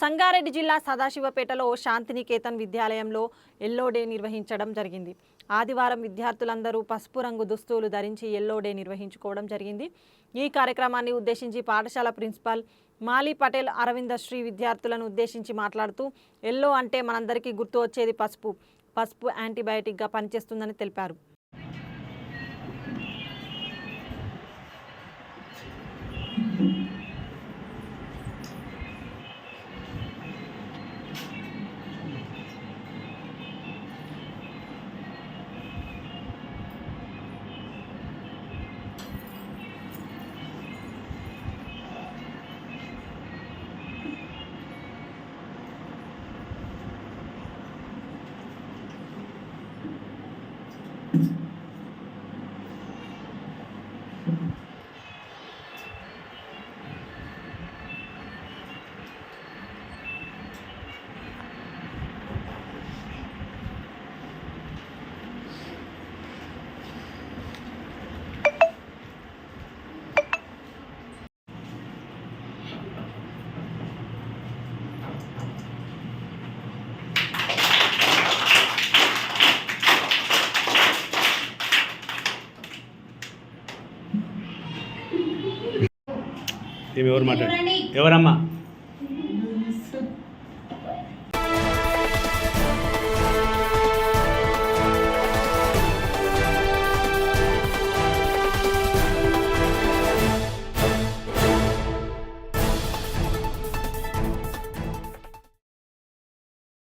సంగారెడ్డి జిల్లా సదాశివపేటలో శాంతినికేతన్ విద్యాలయంలో ఎల్లో డే నిర్వహించడం జరిగింది. ఆదివారం విద్యార్థులందరూ పసుపు రంగు దుస్తులు ధరించి ఎల్లో డే నిర్వహించుకోవడం జరిగింది. ఈ కార్యక్రమాన్ని ఉద్దేశించి పాఠశాల ప్రిన్సిపాల్ మాలీ పటేల్ అరవింద శ్రీ విద్యార్థులను ఉద్దేశించి మాట్లాడుతూ ఎల్లో అంటే మనందరికీ గుర్తు వచ్చేది పసుపు. పసుపు యాంటీబయాటిక్గా పనిచేస్తుందని తెలిపారు. Thank you. ఎవరు మాట్లాడు ఎవరమ్మా?